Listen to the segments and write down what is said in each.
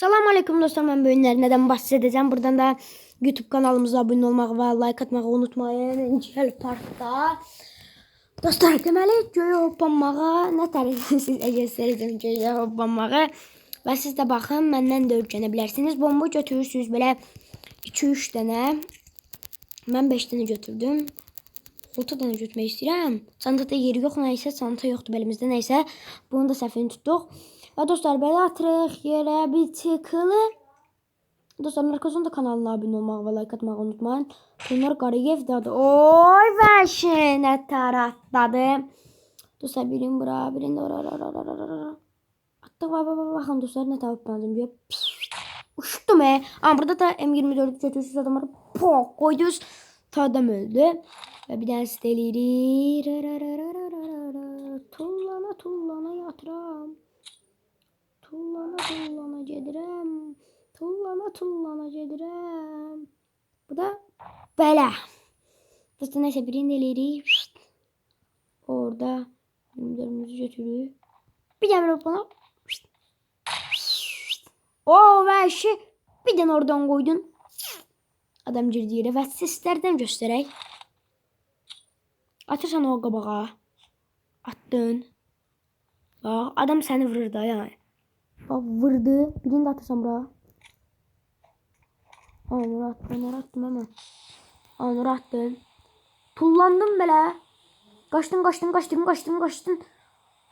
Salam aleyküm dostlar ben bugün neden bahsedeceğim. Buradan da YouTube kanalımıza abone olmayı ve like atmayı unutmayın. İncel parkta. Dostlar deməli göyə hoppanmağa nə tərəfiniz sizə göstərəcəm göyə hoppanmağı. Və siz də baxın məndən də öyrənə bilərsiniz. Bomba götürürsünüz belə 2-3 dənə. Mən 5 dənə götürdüm. 6 dənə götürmək istəyirəm. Çantada yeri yox, nəysə çanta yoxdur belimizdə nəysə. Bunu da səhvini tutduq dostlar ben artık yere bir tıkılı. Dostlar arkasında kanalına abone olmak ve like atmak unutmayın. Bunlar Gariyev dadı. Oy ben şimdi taraftadı. Dostlar birin bura birin de ora ora ora ora. Hatta bak bak bakın dostlar ne tavuk bendim diyor. Uçtum he. Ama burada da M24 kötüsüz adamları pok koyduz. Tadam öldü. Ve bir tanesi deliri. Ra. Tullana tullana gedirəm. Bu da belə. Dostlar neyse birini eləyirik. Orada 24'ümüzü götürüyor. Bir tane böyle bana. O vəhşi bir dənə oradan qoydun. Adam girdi yerə və seslərdən göstərək. Atırsan o qabağa. Attın. Bax, adam səni vurur da yəni. Bax, vurdu. Birini də atırsan bura. Onur attım, onur attım hemen. Onur attım. Tullandım bile. Kaçtın, kaçtın, kaçtın, kaçtın, kaçtın.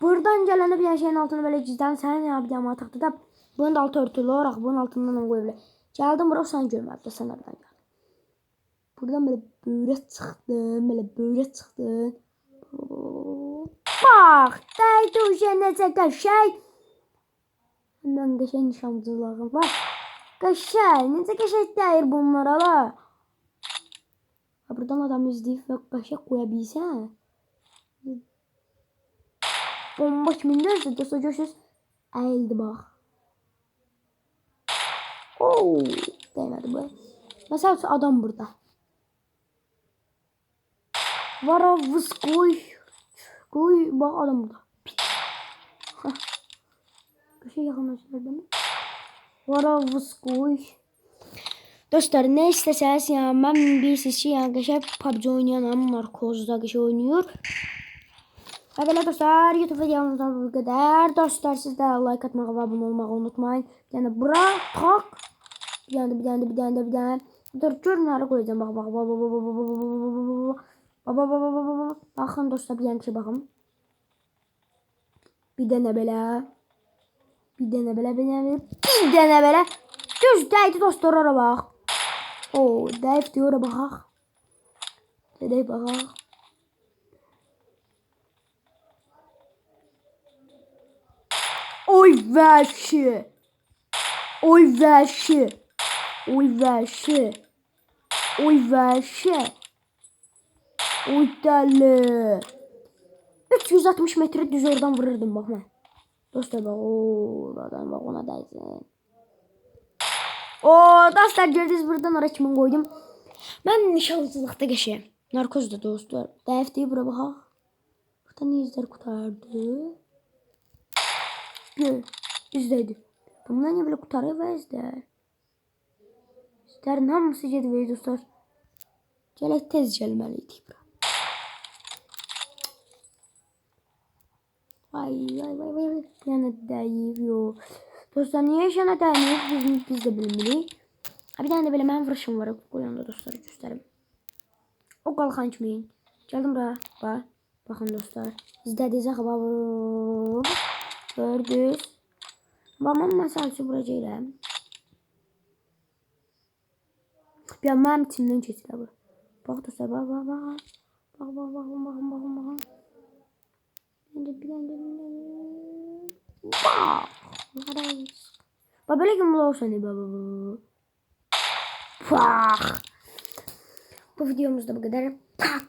Buradan gelene bir şeyin altını böyle cidden sen ne yapacağım artık da bunun da altı örtülü olarak bunun altından da böyle. Geldim buraya sen görmedi de sen nereden geldin. Buradan böyle böyle çıktım, böyle böyle çıktım. Bak, değdi üzerine çeken şey. Hemen geçen nişancılığım var. Kaşay. Nece kaşay değil bunlara la. Ha buradan adam izleyip ve kaşay koyabilse. Bomba kimindirse de soruyorsunuz. Eğildi bak. Oo, değmedi bu. Mesela adam burada. Vara vız koy. Koy bak adam burada. Kaşay yakınlaştırdı mı? Yaxınlaşdırdım. Vara vız qoy. Dostlar ne isteseniz ya ben bilirsiniz ki yani geçen PUBG oynayan narkozda geçen oynuyor. Ve böyle dostlar YouTube videomuzdan bu kadar. Dostlar siz de like atmayı ve abone olmayı unutmayın. Yani bırak tak. Bir de bir de bir de bir tane. Dur görün bak bak bak bak bak bak bak bak bak bak bak bak bak bak Bakın dostlar bir tane şey bakın. Bir tane böyle. Bir dene belə, bir dene belə, bir dene belə. Düz dəydi dostlar ora bax. O, dəyib deyir ora baxaq. Gedək baxaq. Oy vəhşi. Oy vəhşi. Oy vəhşi. Oy vəhşi. Oy dəli. 360 metre düz oradan vururdum bax mən. Dostlar bak ooo oradan bak ona dəysin. Oo dostlar gördünüz buradan kimin koydum. Ben nişancılıqda geçeyim. Narkozda dostlar. Dəf deyib bura baxaq. Burada ne izler kurtardı? Gör. İzledi. Bundan niye böyle kurtarıyor ve izler. İzlerin hamısı gedib dostlar. Gələk tez gəlməliydik bura. Vay vay vay vay dəyib yox. Dostlar niyə işənə dəyməyib biz, biz də bilmirik. Ha, bir dənə də belə mənim vuruşum var. Qoyanda dostlar göstərim. O qalxan kimi. Gəldim bura. Bax. Baxın dostlar. İzlədiniz axı. Gördünüz. Babam məsəl üçün bura gələm. Bir mənim içimdən keçir bu. Bax dostlar, bax, bax, bax. Bax, bax, bax, bax, bax, bax. Bence bir önce Bak böyle kim olur seni baba. Pah. Bu videomuzda bu kadar. Pak.